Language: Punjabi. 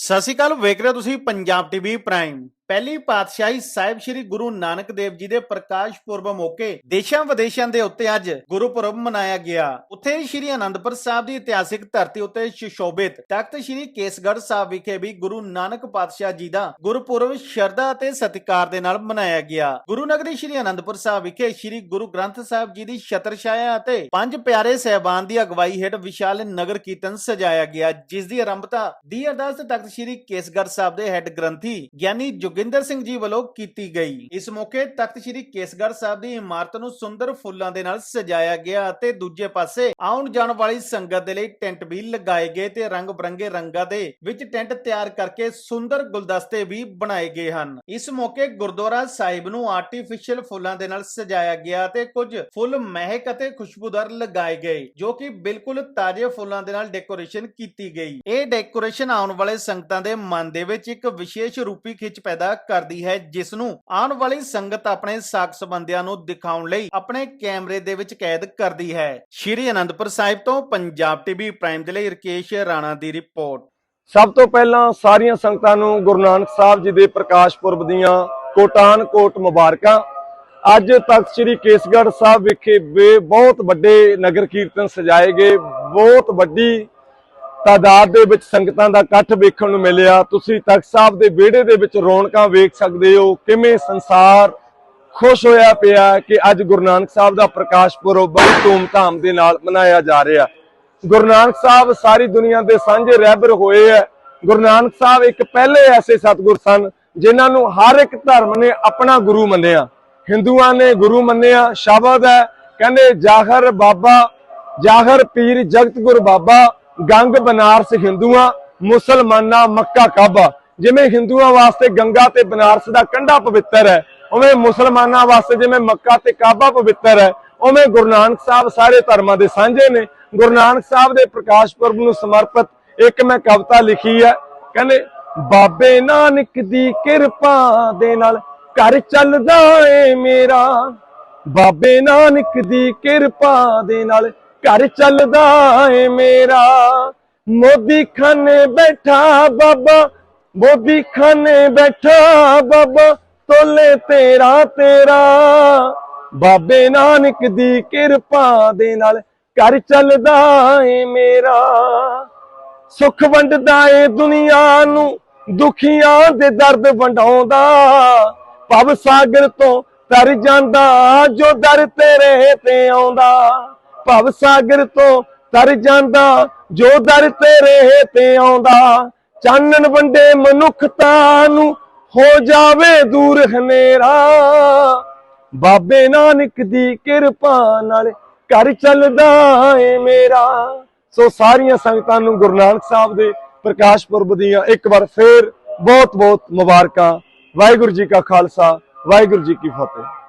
ਸਤਿ ਸ਼੍ਰੀ ਅਕਾਲ ਵੇਖ ਰਹੇ ਹੋ ਤੁਸੀਂ ਪੰਜਾਬ ਟੀਵੀ ਪ੍ਰਾਈਮ। ਪਹਿਲੀ ਪਾਤਸ਼ਾਹੀ ਸਾਹਿਬ ਸ੍ਰੀ ਗੁਰੂ ਨਾਨਕ ਦੇਵ ਜੀ ਦੇ ਪ੍ਰਕਾਸ਼ ਪੁਰਬ ਮੌਕੇ ਦੇਸ਼ਾਂ ਵਿਦੇਸ਼ਾਂ ਦੇ ਉੱਤੇ ਅੱਜ ਗੁਰਪੁਰਬ ਮਨਾਇਆ ਗਿਆ। ਉੱਥੇ ਸ੍ਰੀ ਅਨੰਦਪੁਰ ਸਾਹਿਬ ਦੀ ਇਤਿਹਾਸਿਕ ਧਰਤੀ ਉੱਤੇ ਸੁਸ਼ੋਭਿਤ ਤਖਤ ਸ੍ਰੀ ਕੇਸਗੜ੍ਹ ਸਾਹਿਬ ਵਿਖੇ ਵੀ ਗੁਰੂ ਨਾਨਕ ਪਾਤਸ਼ਾਹ ਜੀ ਦਾ ਗੁਰਪੁਰਬ ਸ਼ਰਧਾ ਅਤੇ ਸਤਿਕਾਰ ਦੇ ਨਾਲ ਮਨਾਇਆ ਗਿਆ। ਗੁਰੂ ਨਗਰੀ ਸ੍ਰੀ ਅਨੰਦਪੁਰ ਸਾਹਿਬ ਵਿਖੇ ਸ੍ਰੀ ਗੁਰੂ ਗ੍ਰੰਥ ਸਾਹਿਬ ਜੀ ਦੀ ਛਤਰ ਅਤੇ ਪੰਜ ਪਿਆਰੇ ਸਹਿਬਾਨ ਦੀ ਅਗਵਾਈ ਹੇਠ ਵਿਸ਼ਾਲ ਨਗਰ ਕੀਰਤਨ ਸਜਾਇਆ ਗਿਆ, ਜਿਸ ਦੀ ਆਰੰਭਤਾ ਦੀ ਅਰਦਾਸ ਤਖਤ ਸ੍ਰੀ ਕੇਸਗੜ੍ਹ ਸਾਹਿਬ ਦੇ ਹੈੱਡ ਗ੍ਰੰਥੀ ਗਿਆਨੀ ਜੋਗਿੰਦਰ ਸਿੰਘ ਜੀ ਵੱਲੋਂ ਕੀਤੀ ਗਈ। ਇਸ ਮੌਕੇ ਤਖਤ ਸ੍ਰੀ ਕੇਸਗੜ੍ਹ ਸਾਹਿਬ ਦੀ ਇਮਾਰਤ ਨੂੰ ਸੁੰਦਰ ਫੁੱਲਾਂ ਦੇ ਨਾਲ ਸਜਾਇਆ ਗਿਆ ਅਤੇ ਦੂਜੇ ਪਾਸੇ ਆਉਣ ਜਾਣ ਵਾਲੀ ਸੰਗਤ ਦੇ ਲਈ ਟੈਂਟ ਵੀ ਲਗਾਏ ਗਏ ਤੇ ਰੰਗ ਬਰੰਗੇ ਰੰਗਾਂ ਦੇ ਵਿੱਚ ਟੈਂਟ ਤਿਆਰ ਕਰਕੇ ਸੁੰਦਰ ਗੁਲਦਸਤੇ ਵੀ ਬਣਾਏ ਗਏ ਹਨ। ਇਸ ਮੌਕੇ ਗੁਰਦੁਆਰਾ ਸਾਹਿਬ ਨੂੰ ਆਰਟੀਫੀਸ਼ੀਅਲ ਫੁੱਲਾਂ ਦੇ ਨਾਲ ਸਜਾਇਆ ਗਿਆ ਤੇ ਕੁਝ ਫੁੱਲ ਮਹਿਕ ਅਤੇ ਖੁਸ਼ਬੂਦਾਰ ਲਗਾਏ ਗਏ, ਜੋ ਕਿ ਬਿਲਕੁਲ ਤਾਜ਼ੇ ਫੁੱਲਾਂ ਦੇ ਨਾਲ ਡੈਕੋਰੇਸ਼ਨ ਕੀਤੀ ਗਈ। ਇਹ ਡੈਕੋਰੇਸ਼ਨ ਆਉਣ ਵਾਲੇ ਸੰਗਤਾਂ ਦੇ ਮਨ ਦੇ ਵਿੱਚ ਇੱਕ ਵਿਸ਼ੇਸ਼ ਰੂਪੀ ਖਿੱਚ ਪੈਦਾ ਕਰਦੀ ਹੈ ਜਿਸ ਨੂੰ ਆਉਣ ਵਾਲੀ ਸੰਗਤ ਆਪਣੇ ਸਾਕ ਸੰਬੰਧਿਆਂ ਨੂੰ ਦਿਖਾਉਣ ਲਈ ਆਪਣੇ ਕੈਮਰੇ ਦੇ ਵਿੱਚ ਕੈਦ ਕਰਦੀ ਹੈ। ਸ਼੍ਰੀ ਅਨੰਦਪੁਰ ਸਾਹਿਬ ਤੋਂ ਪੰਜਾਬ ਟੀਵੀ ਪ੍ਰਾਈਮ ਦੇ ਲਈ ਰਕੇਸ਼ ਰਾਣਾ ਦੀ ਰਿਪੋਰਟ। ਸਭ ਤੋਂ ਪਹਿਲਾਂ ਸਾਰੀਆਂ ਸੰਗਤਾਂ ਨੂੰ ਗੁਰੂ ਨਾਨਕ ਸਾਹਿਬ ਜੀ ਦੇ ਪ੍ਰਕਾਸ਼ ਪੁਰਬ ਦੀਆਂ ਕੋਟਾਨ ਕੋਟ ਮੁਬਾਰਕਾਂ। ਅੱਜ ਤਖਤ ਸ੍ਰੀ ਕੇਸਗੜ੍ਹ ਸਾਹਿਬ ਵਿਖੇ ਬਹੁਤ ਵੱਡੇ ਨਗਰ ਕੀਰਤਨ ਸਜਾਏ ਗਏ, ਬਹੁਤ ਵੱਡੀ ਤਾਦਾਦ ਦੇ ਵਿੱਚ ਸੰਗਤਾਂ ਦਾ ਇਕੱਠ ਵੇਖਣ ਨੂੰ ਮਿਲਿਆ। ਤੁਸੀਂ ਤਖਤ ਸਾਹਿਬ ਦੇ ਵਿਹੜੇ ਦੇ ਵਿੱਚ ਰੌਣਕਾਂ ਵੇਖ ਸਕਦੇ ਹੋ। ਕਿਵੇਂ ਸੰਸਾਰ ਖੁਸ਼ ਹੋਇਆ ਪਿਆ ਕਿ ਅੱਜ ਗੁਰੂ ਨਾਨਕ ਸਾਹਿਬ ਦਾ ਪ੍ਰਕਾਸ਼ ਪੁਰਬ ਬੜੀ ਧੂਮ-ਧਾਮ ਦੇ ਨਾਲ ਮਨਾਇਆ ਜਾ ਰਿਹਾ। ਗੁਰੂ ਨਾਨਕ ਸਾਹਿਬ ਸਾਰੀ ਦੁਨੀਆ ਦੇ ਸਾਂਝੇ ਰਹਿਬਰ ਹੋਏ ਹੈ। ਗੁਰੂ ਨਾਨਕ ਸਾਹਿਬ ਇੱਕ ਪਹਿਲੇ ਐਸੇ ਸਤਿਗੁਰ ਸਨ, ਜਿਨ੍ਹਾਂ ਨੂੰ ਹਰ ਇੱਕ ਧਰਮ ਨੇ ਆਪਣਾ ਗੁਰੂ ਮੰਨਿਆ। ਹਿੰਦੂਆਂ ਨੇ ਗੁਰੂ ਮੰਨਿਆ, ਸ਼ਬਦ ਹੈ। ਕਹਿੰਦੇ, ਜਾਹਰ ਬਾਬਾ, ਜਾਹਰ ਪੀਰ ਜਗਤ ਗੁਰ ਬਾਬਾ ਗੰਗ ਬਨਾਰਸ ਹਿੰਦੂਆਂ, ਮੁਸਲਮਾਨਾਂ, ਮੱਕਾ ਕਾਬਾ। ਜਿਵੇਂ ਹਿੰਦੂਆਂ ਵਾਸਤੇ ਗੰਗਾ ਤੇ ਬਨਾਰਸ ਦਾ ਕੰਢਾ ਪਵਿੱਤਰ ਹੈ, ਉਵੇਂ ਮੁਸਲਮਾਨਾਂ ਵਾਸਤੇ ਜਿਵੇਂ ਮੱਕਾ ਤੇ ਕਾਬਾ ਪਵਿੱਤਰ ਹੈ, ਉਵੇਂ ਗੁਰੂ ਨਾਨਕ ਸਾਹਿਬ ਸਾਰੇ ਧਰਮਾਂ ਦੇ ਸਾਂਝੇ ਨੇ। ਗੁਰੂ ਨਾਨਕ ਸਾਹਿਬ ਦੇ ਪ੍ਰਕਾਸ਼ ਪੁਰਬ ਨੂੰ ਸਮਰਪਿਤ ਇੱਕ ਮੈਂ ਕਵਿਤਾ ਲਿਖੀ ਹੈ, ਕਹਿੰਦੇ, ਬਾਬੇ ਨਾਨਕ ਦੀ ਕਿਰਪਾ ਦੇ ਨਾਲ ਘਰ ਚੱਲਦਾ ਏ ਮੇਰਾ। ਬਾਬੇ ਨਾਨਕ ਦੀ ਕਿਰਪਾ ਦੇ ਨਾਲ ਘਰ ਚੱਲਦਾ ਏ ਮੇਰਾ। ਮੋਦੀ ਖਾਨੇ ਬੈਠਾ ਬਾਬਾ, ਮੋਦੀ ਖਾਨੇ ਬੈਠਾ ਬਾਬਾ, ਤੋਲੇ ਤੇਰਾ ਤੇਰਾ। ਬਾਬੇ ਨਾਨਕ ਦੀ ਕਿਰਪਾ ਦੇ ਨਾਲ ਘਰ ਚੱਲਦਾ ਏ ਮੇਰਾ। ਸੁਖ ਵੰਡਦਾ ਏ ਦੁਨੀਆ ਨੂੰ, ਦੁਖੀਆਂ ਦੇ ਦਰਦ ਵੰਡਾਉਂਦਾ। ਭਵ ਸਾਗਰ ਤੋਂ ਤਰ ਜਾਂਦਾ, ਜੋ ਦਰ ਤੇਰੇ ਤੇ ਆਉਂਦਾ। ਭਵ ਸਾਗਰ ਤੋਂ ਤਰ ਜਾਂਦਾ, ਜੋ ਦਰ ਤੇਰੇ ਤੇ ਆਉਂਦਾ। ਚਾਨਣ ਵੰਡੇ ਮਨੁੱਖਤਾ ਨੂੰ ਹੋ ਜਾਵੇ ਦੂਰ ਹਨੇਰਾ। ਬਾਬੇ ਨਾਨਕ ਦੀ ਕਿਰਪਾ ਨਾਲ ਘਰ ਚੱਲਦਾ ਏ ਮੇਰਾ। ਸੋ ਸਾਰੀਆਂ ਸੰਗਤਾਂ ਨੂੰ ਗੁਰੂ ਨਾਨਕ ਸਾਹਿਬ ਦੇ ਪ੍ਰਕਾਸ਼ ਪੁਰਬ ਦੀਆਂ ਇੱਕ ਵਾਰ ਫੇਰ ਬਹੁਤ ਬਹੁਤ ਮੁਬਾਰਕਾਂ। ਵਾਹਿਗੁਰੂ ਜੀ ਕਾ ਖਾਲਸਾ, ਵਾਹਿਗੁਰੂ ਜੀ ਕੀ ਫਤਿਹ।